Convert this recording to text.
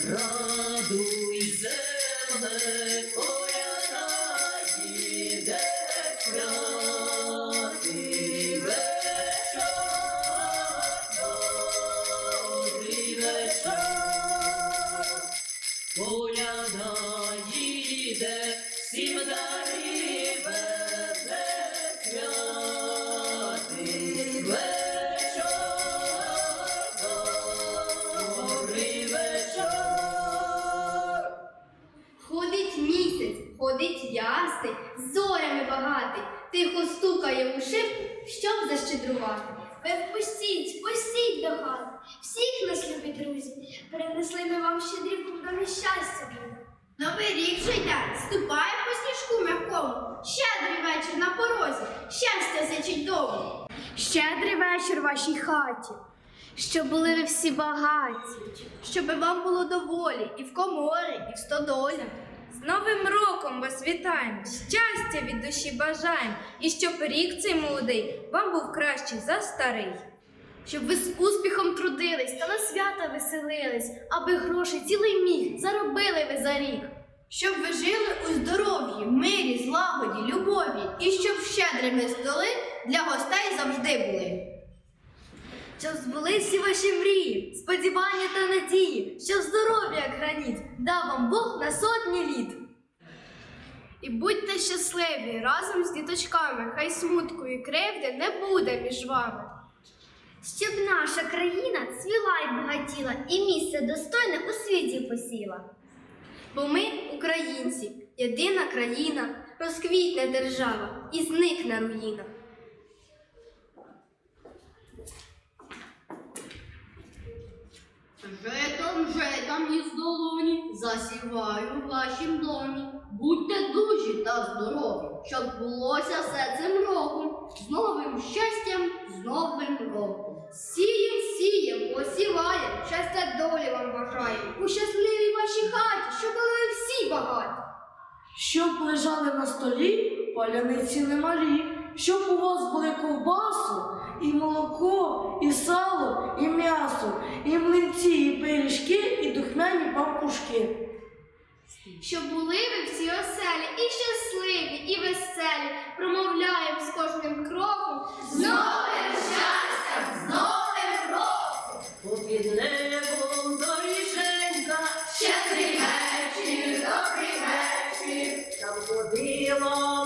Радуй земле, ходить ясний, зорями багатий, тихо стукає у шиб, щоб защедрувати. Ви впустіть, пустіть до хати. Всіх нас, любі друзі, принесли ми вам щедрівку в домі. Новий рік вже йде, ступає по сніжку м'якому, щедрий вечір на порозі, щастя зичить дому. Щедрий вечір вашій хаті, щоб були ви всі багаті. Щоби вам було доволі і в коморі, і в стодолі. З Новим роком вас вітаємо, щастя від душі бажаємо, і щоб рік цей молодий вам був кращий за старий. Щоб ви з успіхом трудились та на свята веселились, аби грошей цілий міг заробили ви за рік. Щоб ви жили у здоров'ї, мирі, злагоді, любові, і щоб щедрими столи для гостей завжди були. Щоб збули всі ваші мрії, сподівання та надії, щоб здоров'я, як граніт, дав вам Бог на сотні літ. І будьте щасливі разом з діточками, хай смутку і кривди не буде між вами. Щоб наша країна цвіла й багатіла, і місце достойне у світі посіла. Бо ми, українці, єдина країна, розквітне держава і зникне руїна. Житом, житом із долоні, засіваю в вашім домі. Будьте дужі та здорові, щоб булося все цим роком, з новим щастям, з новим роком. Сієм, сієм, посіваєм, щастя долі вам бажаємо. У щасливій вашій хаті, щоб були всі багаті. Щоб лежали на столі паляниці немалі, щоб у вас були ковбасу, і молоко, і сало, і і духмяні. Щоб були ви всі оселі і щасливі, і веселі, промовляємо з кожним кроком. З новим щастям, з новим роком! Попід небом доріженька, Щедрий вечір, добрий вечір, там ходила